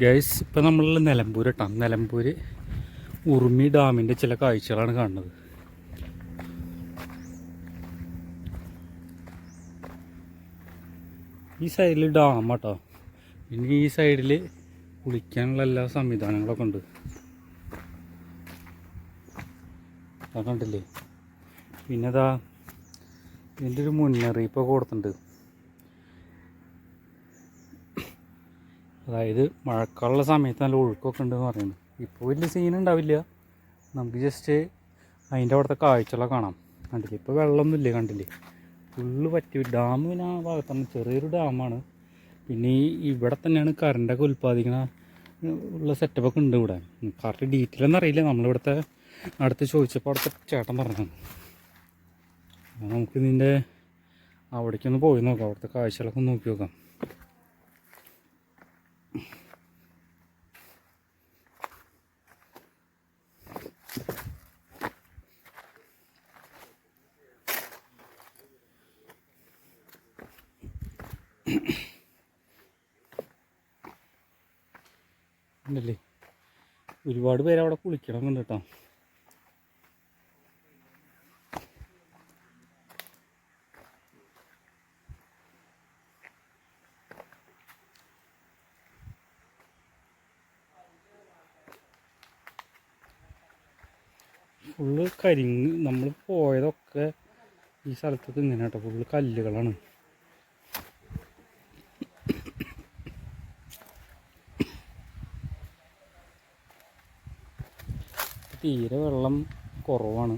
Guys ഇപ്പം നമ്മൾ നിലമ്പൂർ കേട്ടോ നിലമ്പൂർ ഉറുമി ഡാമിന്റെ ചില കാഴ്ചകളാണ് കാണുന്നത്. ഈ സൈഡിൽ ഡാം കേട്ടോ പിന്നെ ഈ സൈഡിൽ കുളിക്കാനുള്ള എല്ലാ സംവിധാനങ്ങളൊക്കെ ഉണ്ട്. കണ്ടില്ലേ? പിന്നെ അതാ ഇതിന്റെ ഒരു മുന്നറിയിപ്പൊക്കെ കൊടുത്തിട്ടുണ്ട്. അതായത് മഴക്കാലുള്ള സമയത്ത് നല്ല ഒഴുക്കൊക്കെ ഉണ്ടെന്ന് പറയുന്നത് ഇപ്പോൾ വലിയ സീൻ ഉണ്ടാവില്ല. നമുക്ക് ജസ്റ്റ് അതിന്റെ അവിടുത്തെ കാഴ്ചകളൊക്കെ കാണാം. കണ്ടില്ലേ? ഇപ്പോൾ വെള്ളമൊന്നുമില്ല? കണ്ടില്ലേ? ഫുള്ള് പറ്റി ഡാം പിന്നെ ആ ഭാഗത്താണ്. ചെറിയൊരു ഡാമാണ് പിന്നെ ഈ ഇവിടെ തന്നെയാണ് കറണ്ടൊക്കെ ഉൽപ്പാദിക്കുന്ന ഉള്ള സെറ്റപ്പൊക്കെ ഉണ്ട് ഇവിടെ. കറക്റ്റ് ഡീറ്റെയിൽ ഒന്നും അറിയില്ല. നമ്മളിവിടുത്തെ അടുത്ത് ചോദിച്ചപ്പോൾ അവിടുത്തെ ചേട്ടൻ പറഞ്ഞു നമുക്ക് ഇതിന്റെ അവിടേക്കൊന്ന് പോയി നോക്കാം. അവിടുത്തെ കാഴ്ചകളൊക്കെ നോക്കി നോക്കാം. ഉണ്ടല്ലേ? ഒരുപാട് പേര് അവിടെ കുളിക്കണം കേട്ടോ. ഫുള്ള് കരിങ്ങ് നമ്മൾ പോയതൊക്കെ ഈ സ്ഥലത്തൊക്കെ ഇങ്ങനെ കേട്ടോ ഫുള്ള് കല്ലുകളാണ്. തീരെ വെള്ളം കുറവാണ്.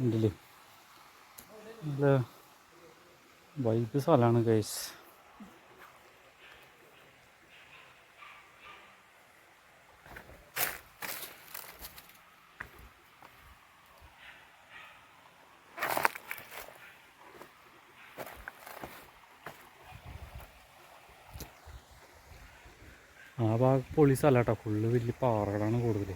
ഉണ്ടല്ലേ? നല്ല വൈബ് സ്ഥലമാണ് ഗൈസ് ആ ഭാഗം പൊളി സ്ഥലം കേട്ടോ ഫുള്ള് വലിയ പാറകളാണ് കൂടുതൽ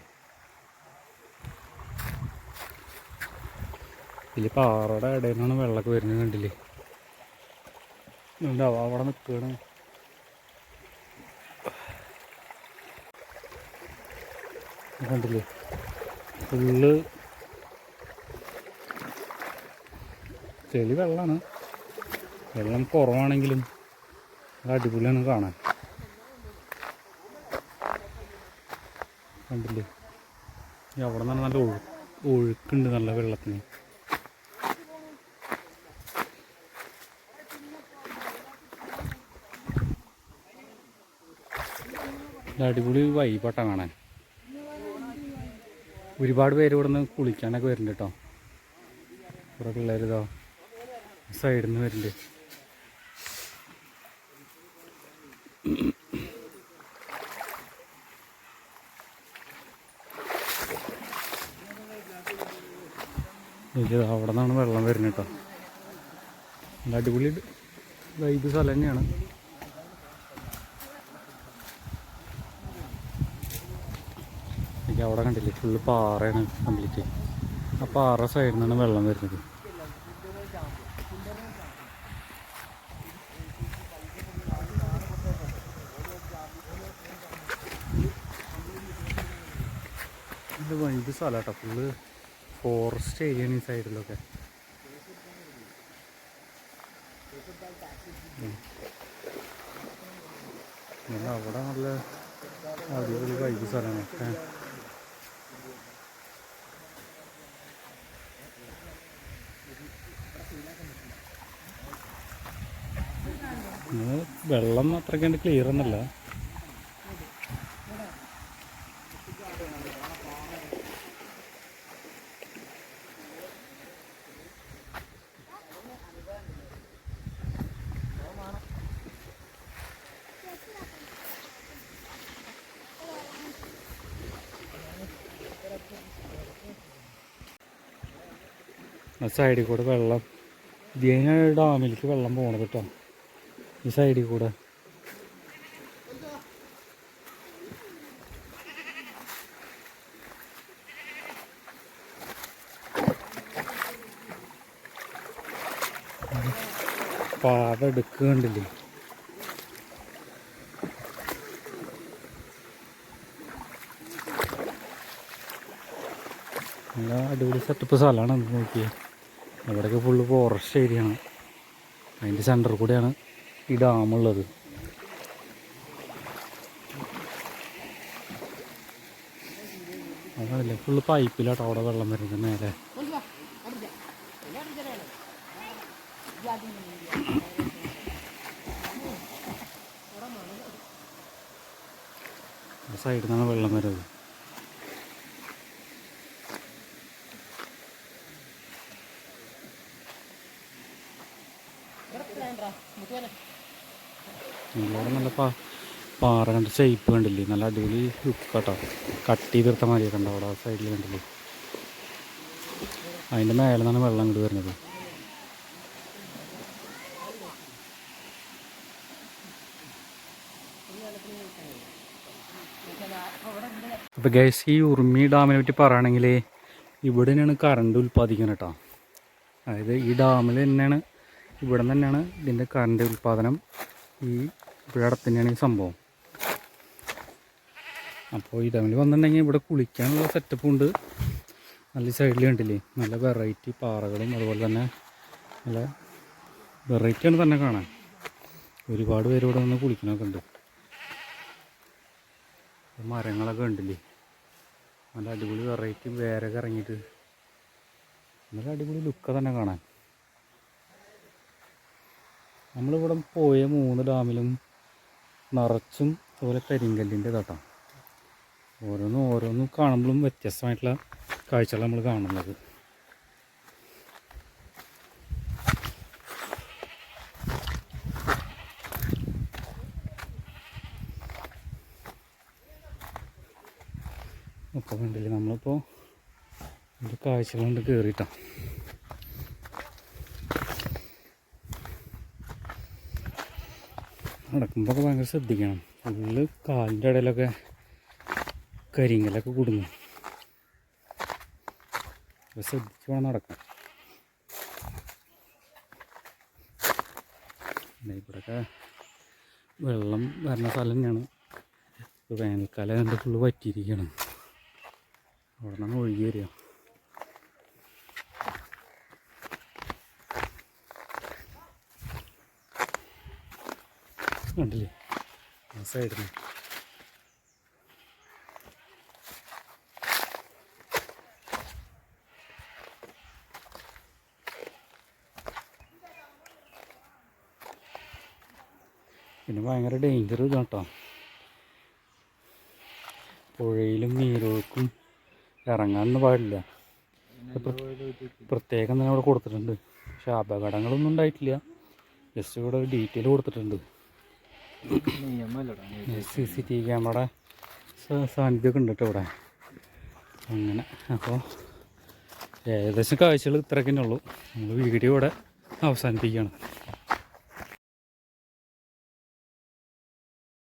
വലിയ പാറയുടെ ഇടയിൽ നിന്നാണ് വെള്ളമൊക്കെ വരുന്നത് കണ്ടില്ലേ? ഉണ്ടാവും അവിടെ നിൽക്കുകയാണ് കണ്ടില്ലേ? ഫുള്ള് ചെളി വെള്ളമാണ്. വെള്ളം കുറവാണെങ്കിലും അടിപൊളിയാണ് കാണാൻ. കണ്ടില്ലേ? അവിടെ നിന്ന് നല്ല ഒഴു ഒഴുക്കുണ്ട് നല്ല വെള്ളത്തിന്. അടിപൊളി വൈബാട്ടാ കാണാൻ. ഒരുപാട് പേര് ഇവിടെ നിന്ന് കുളിക്കാനൊക്കെ വരുന്നുണ്ട് കേട്ടോ പിള്ളേർ ഇതാ സൈഡിൽ നിന്ന് വരുന്നുണ്ട്. ഇത് അവിടെ നിന്നാണ് വെള്ളം വരുന്നത് കേട്ടോ. നല്ല അടിപൊളി ഇത്. സ്ഥലം തന്നെയാണ്. എനിക്ക് അവിടെ കണ്ടില്ലേ? ഫുള്ള് പാറയാണ് കംപ്ലീറ്റ് ആ പാറ സൈഡിൽ നിന്നാണ് വെള്ളം വരുന്നത്. ഇത് വൈബ് സ്ഥലം കേട്ടോ. ഫുള്ള് ഫോറസ്റ്റ് ഏരിയയാണ് ഈ സൈഡിലൊക്കെ. പിന്നെ അവിടെ നല്ല അടിപൊളി വൈബ് സ്ഥലമാണ് വെള്ളം അത്രയ്ക്ക് ക്ലിയർ ഒന്നല്ല ആ സൈഡിൽ കൂടെ വെള്ളം. ഇതിന് ഡാമിലേക്ക് വെള്ളം പോകണത് കേട്ടോ. ഈ സൈഡിൽ കൂടെ. പാത എടുക്കുന്നുണ്ടല്ലേ നല്ല അടിപൊളി സെറ്റപ്പ് സ്ഥലമാണ് നോക്കിയത് ഇവിടെയൊക്കെ ഫുള്ള് ഫോറസ്റ്റ് ഏരിയ ആണ്. അതിന്റെ സെന്ററിൽ കൂടെയാണ് ഈ ഡാമുള്ളത് അതല്ലേ ഫുള്ള് പൈപ്പിലാട്ടോ അവിടെ വെള്ളം വരുന്നത് മേലെ. സൈഡിൽ നിന്നാണ് വെള്ളം വരുന്നത്. ഇവിടെ നല്ല പാ പാറ കണ്ട് ഷേപ്പ് കണ്ടില്ലേ? നല്ല അടിപൊളി ലുക്ക് കേട്ടോ കട്ട് ചെയ്തെടുത്ത മാതിരി കണ്ടോ അവിടെ സൈഡിൽ കണ്ടില്ലേ? അതിന്റെ മേലെ നിന്നാണ് വെള്ളം ഇങ്ങോട്ട് വരുന്നത്. അപ്പോൾ ഗൈസ് ഈ ഉറുമി ഡാമിനെ പറ്റി പറയുകയാണെങ്കിൽ ഇവിടെ തന്നെയാണ് കറണ്ട് ഉൽപ്പാദിക്കുന്നത് കേട്ടോ. അതായത് ഈ ഡാമിൽ തന്നെയാണ് ഇവിടെ തന്നെയാണ് ഇതിന്റെ കറണ്ട് ഉൽപ്പാദനം ഈ തന്നെയാണ് ഈ സംഭവം. അപ്പോൾ ഈ ഡാമിൽ വന്നിട്ടുണ്ടെങ്കിൽ ഇവിടെ കുളിക്കാനുള്ള സെറ്റപ്പും ഉണ്ട്. നല്ല സൈഡിൽ കണ്ടില്ലേ? നല്ല വെറൈറ്റി പാറകളും അതുപോലെ തന്നെ നല്ല വെറൈറ്റിയാണ് തന്നെ കാണാൻ. ഒരുപാട് പേര് ഇവിടെ നിന്ന് കുളിക്കണമൊക്കെ ഉണ്ട്. മരങ്ങളൊക്കെ ഉണ്ടല്ലേ നല്ല അടിപൊളി വെറൈറ്റി വേറെ ഇറങ്ങിയിട്ട്. നല്ല അടിപൊളി ലുക്ക തന്നെ കാണാൻ. നമ്മളിവിടെ പോയ മൂന്ന് ഡാമിലും നിറച്ചും അതുപോലെ കരിങ്കല്ലിന്റെ കേട്ടോ ഓരോന്നും ഓരോന്നും കാണുമ്പോഴും വ്യത്യസ്തമായിട്ടുള്ള കാഴ്ചകൾ നമ്മൾ കാണുന്നത്. അപ്പോൾ കണ്ടില്ലേ നമ്മളിപ്പോൾ ഇതിന്റെ കാഴ്ചകൾ കൊണ്ട് കയറിയിട്ടാണ് നടക്കുമ്പോൾ ഭയങ്കര ശ്രദ്ധിക്കണം. ഫുള്ള് കാലിന്റെ ഇടയിലൊക്കെ കരിങ്കലൊക്കെ കുടുങ്ങും ശ്രദ്ധിച്ച് വേണം നടക്കാൻ. ഇവിടെയൊക്കെ വെള്ളം വരുന്ന സ്ഥലം തന്നെയാണ്. വേനൽക്കാലം കണ്ട് ഫുള്ള് പറ്റിയിരിക്കണം അവിടെ നിന്നാണ് ഒഴുകി വരിക. കണ്ടില്ലേ? രസമായിരുന്നു പിന്നെ ഭയങ്കര ഡേഞ്ചർ ഇതാട്ടോ പുഴയിലും നീരൊഴുക്കും ഇറങ്ങാനൊന്നും പാടില്ല. പ്രത്യേകം തന്നെ അവിടെ കൊടുത്തിട്ടുണ്ട്. പക്ഷെ അപകടങ്ങളൊന്നും ഉണ്ടായിട്ടില്ല. ജസ്റ്റ് ഇവിടെ ഒരു ഡീറ്റെയിൽ കൊടുത്തിട്ടുണ്ട്. C C T V camera സാന്നിധ്യമൊക്കെ ഉണ്ട് കേട്ടോ ഇവിടെ അങ്ങനെ അപ്പോൾ ഏകദേശം കാഴ്ചകൾ ഇത്രയൊക്കെ ഉള്ളൂ നമ്മൾ വീഡിയോ ഇവിടെ അവസാനിപ്പിക്കുകയാണ്.